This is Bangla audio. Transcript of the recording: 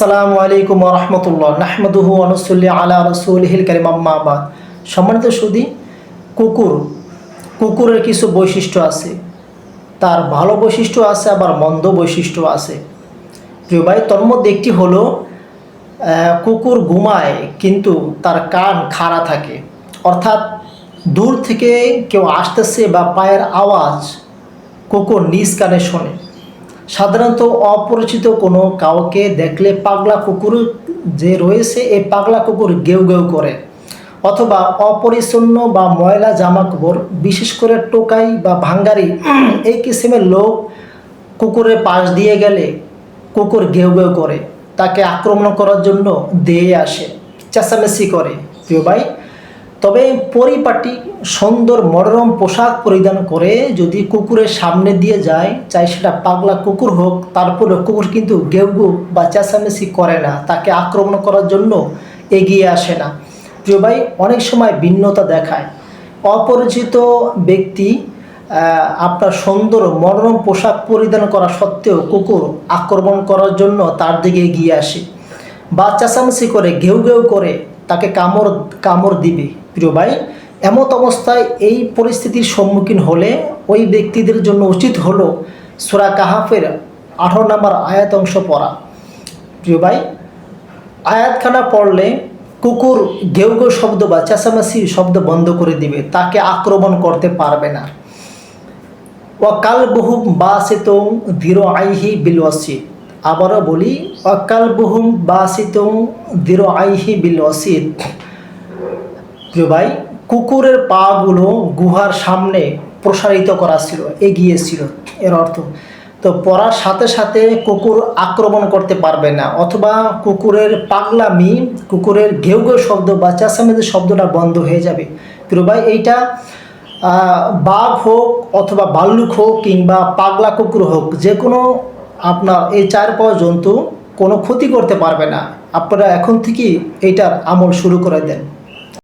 আসসালামু আলাইকুম রহমতুল্লাহ। নাহমদুহু আনুসল্লি আলা রসুলহিল কারিম। আম্মাবাদ সম্মানিত সুদী কুকুর, কুকুরের কিছু বৈশিষ্ট্য আছে। তার ভালো বৈশিষ্ট্য আছে, আবার মন্দ বৈশিষ্ট্য আছে। প্রিয় ভাই, তোর মধ্যে একটি হলো কুকুর ঘুমায়, কিন্তু তার কান খাড়া থাকে। অর্থাৎ দূর থেকে কেউ আসতেছে বা পায়ের আওয়াজ কুকুর নিজ কানে শোনে। সাধারণত অপরিচিত কোনো কাউকে দেখলে পাগলা কুকুর যে রয়েছে, এই পাগলা কুকুর গেউ গেউ করে। অথবা অপরিচ্ছন্ন বা ময়লা জামা কাপড়, বিশেষ করে টোকাই বা ভাঙ্গারি, এই কিসিমের লোক কুকুরের পাশ দিয়ে গেলে কুকুর গেউ গেউ করে। তাকে আক্রমণ করার জন্য দিয়ে আসে, চেঁচামেচি করে। প্রিয় ভাই তবে পরিপাটি সুন্দর মনোরম পোশাক পরিধান করে যদি কুকুরের সামনে দিয়ে যায়, চাই সেটা পাগলা কুকুর হোক তারপরে কুকুর কিন্তু গেউ গেউ বা চেঁচামেচি করে না, তাকে আক্রমণ করার জন্য এগিয়ে আসে না। প্রিয় ভাই, অনেক সময় ভিন্নতা দেখায়। অপরিচিত ব্যক্তি আপনার সুন্দর মনোরম পোশাক পরিধান করা সত্ত্বেও কুকুর আক্রমণ করার জন্য তার দিকে এগিয়ে আসে বা চেঁচামেচি করে ঘেউ ঘেউ করে তাকে কামড় কামড় দিবে। প্রিয় ভাই, এমত অবস্থায় এই পরিস্থিতির সম্মুখীন হলে ওই ব্যক্তিদের জন্য উচিত হলো সুরা কাহাফের আঠারো নম্বর আয়াত অংশ পড়া। প্রিয় ভাই, আয়াতখানা পড়লে কুকুর ঘেউ ঘেউ শব্দ বা চেঁচামেচি শব্দ বন্ধ করে দিবে, তাকে আক্রমণ করতে পারবে না। ওয়াকাল বহুম বাসিতং দৃঢ় আইহি বিলওয়াসিদ আবারও বলি অকাল বহুম বাসিতং দৃঢ় আইহি বিলওয়াসিদ প্রিয় ভাই, কুকুরের পাগুলো গুহার সামনে প্রসারিত করা ছিল, এগিয়ে ছিল, এর অর্থ। তো পড়ার সাথে সাথে কুকুর আক্রমণ করতে পারবে না, অথবা কুকুরের পাগলামি, কুকুরের ঘেউ ঘেউ শব্দ বা চেঁচামেচি শব্দটা বন্ধ হয়ে যাবে। প্রিয় ভাই, এইটা বাঘ হোক অথবা ভাল্লুক হোক কিংবা পাগলা কুকুর হোক যে কোনো আপনার এই চার পাওয়া জন্তু কোনো ক্ষতি করতে পারবে না। আপনারা এখন থেকেই এইটার আমল শুরু করে দেন।